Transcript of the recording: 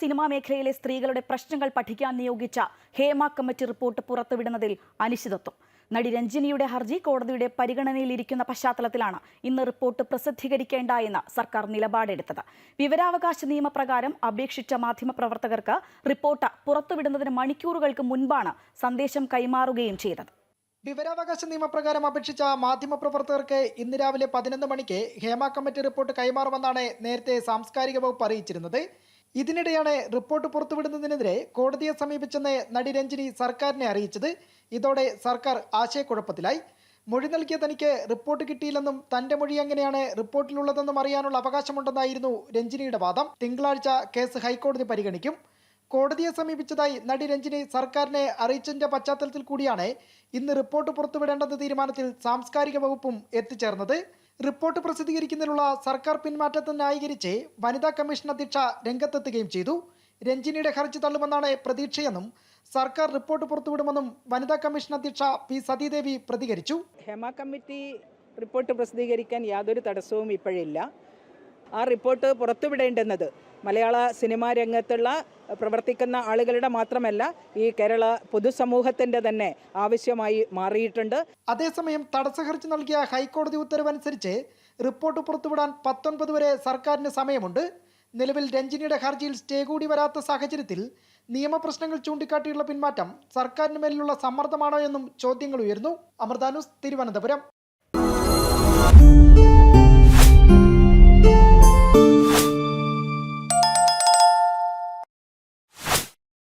Cinema മേഖലയിലെ സ്ത്രീകളുടെ പ്രശ്നങ്ങൾ പഠിക്കാൻ നിയോഗിച്ച ഹേമ കമ്മിറ്റി റിപ്പോർട്ട് പുറത്തുവിടുന്നതിൽ അനിശ്ചിതത്വം. നടി രഞ്ജിനിയുടെ ഹർജി കോടതിയുടെ പരിഗണനയിലിരിക്കുന്ന പശ്ചാത്തലത്തിലാണ് ഇന്ന് റിപ്പോർട്ട് പ്രസിദ്ധീകരിക്കേണ്ട എന്ന് സർക്കാർ നിലപാടെടുത്തത്. വിവരാവകാശ നിയമപ്രകാരം അപേക്ഷിച്ച മാധ്യമപ്രവർത്തകർക്ക് റിപ്പോർട്ട് പുറത്തുവിടുന്നതിന് മണിക്കൂറുകൾക്ക് മുൻപാണ് സന്ദേശം കൈമാറുകയും ചെയ്തത്. വിവരാവകാശ നിയമപ്രകാരം അപേക്ഷിച്ച മാധ്യമപ്രവർത്തകർക്ക് ഇന്ന് രാവിലെ പതിനൊന്ന് മണിക്ക് ഹേമ കമ്മിറ്റി റിപ്പോർട്ട് കൈമാറുമെന്നാണ് നേരത്തെ സാംസ്കാരിക വകുപ്പ് അറിയിച്ചിരുന്നത്. ഇതിനിടെയാണ് റിപ്പോർട്ട് പുറത്തുവിടുന്നതിനെതിരെ കോടതിയെ സമീപിച്ചെന്ന് നടി രഞ്ജിനി സർക്കാരിനെ അറിയിച്ചത്. ഇതോടെ സർക്കാർ ആശയക്കുഴപ്പത്തിലായി. മൊഴി നൽകിയ തനിക്ക് റിപ്പോർട്ട് കിട്ടിയില്ലെന്നും തന്റെ മൊഴി എങ്ങനെയാണ് റിപ്പോർട്ടിലുള്ളതെന്നും അറിയാനുള്ള അവകാശമുണ്ടെന്നായിരുന്നു രഞ്ജിനിയുടെ വാദം. തിങ്കളാഴ്ച കേസ് ഹൈക്കോടതി പരിഗണിക്കും. കോടതിയെ സമീപിച്ചതായി നടി രഞ്ജിനി സർക്കാരിനെ അറിയിച്ചതിന്റെ പശ്ചാത്തലത്തിൽ കൂടിയാണ് ഇന്ന് റിപ്പോർട്ട് പുറത്തുവിടേണ്ടെന്ന തീരുമാനത്തിൽ സാംസ്കാരിക വകുപ്പും എത്തിച്ചേർന്നത്. റിപ്പോർട്ട് പ്രസിദ്ധീകരിക്കുന്നതിനുള്ള സർക്കാർ പിന്മാറ്റത്തെ ന്യായീകരിച്ച് വനിതാ കമ്മീഷൻ അധ്യക്ഷ രംഗത്തെത്തുകയും ചെയ്തു. രഞ്ജിനിയുടെ ഹർജി തള്ളുമെന്നാണ് പ്രതീക്ഷയെന്നും സർക്കാർ റിപ്പോർട്ട് പുറത്തുവിടുമെന്നും വനിതാ കമ്മീഷൻ അധ്യക്ഷ പി സതീദേവി പ്രതികരിച്ചു. ഹേമ കമ്മിറ്റി റിപ്പോർട്ട് പ്രസിദ്ധീകരിക്കാൻ യാതൊരു തടസ്സവും ഇപ്പോഴില്ല. ആ റിപ്പോർട്ട് പുറത്തുവിടേണ്ടുന്നത് മലയാള സിനിമാ രംഗത്തുള്ള പ്രവർത്തിക്കുന്ന ആളുകളുടെ മാത്രമല്ല ഈ കേരള പൊതുസമൂഹത്തിന്റെ തന്നെ ആവശ്യമായി മാറിയിട്ടുണ്ട്. അതേസമയം തടസ്സഹർജി നൽകിയ ഹൈക്കോടതി ഉത്തരവനുസരിച്ച് റിപ്പോർട്ട് പുറത്തുവിടാൻ പത്തൊൻപത് വരെ സർക്കാരിന് സമയമുണ്ട്. നിലവിൽ രഞ്ജിനിയുടെ ഹർജിയിൽ സ്റ്റേ കൂടി വരാത്ത സാഹചര്യത്തിൽ നിയമപ്രശ്നങ്ങൾ ചൂണ്ടിക്കാട്ടിയുള്ള പിന്മാറ്റം സർക്കാരിന് മേലുള്ള സമ്മർദ്ദമാണോ എന്നും ചോദ്യങ്ങൾ ഉയർന്നു അമൃതാനുസ് തിരുവനന്തപുരം.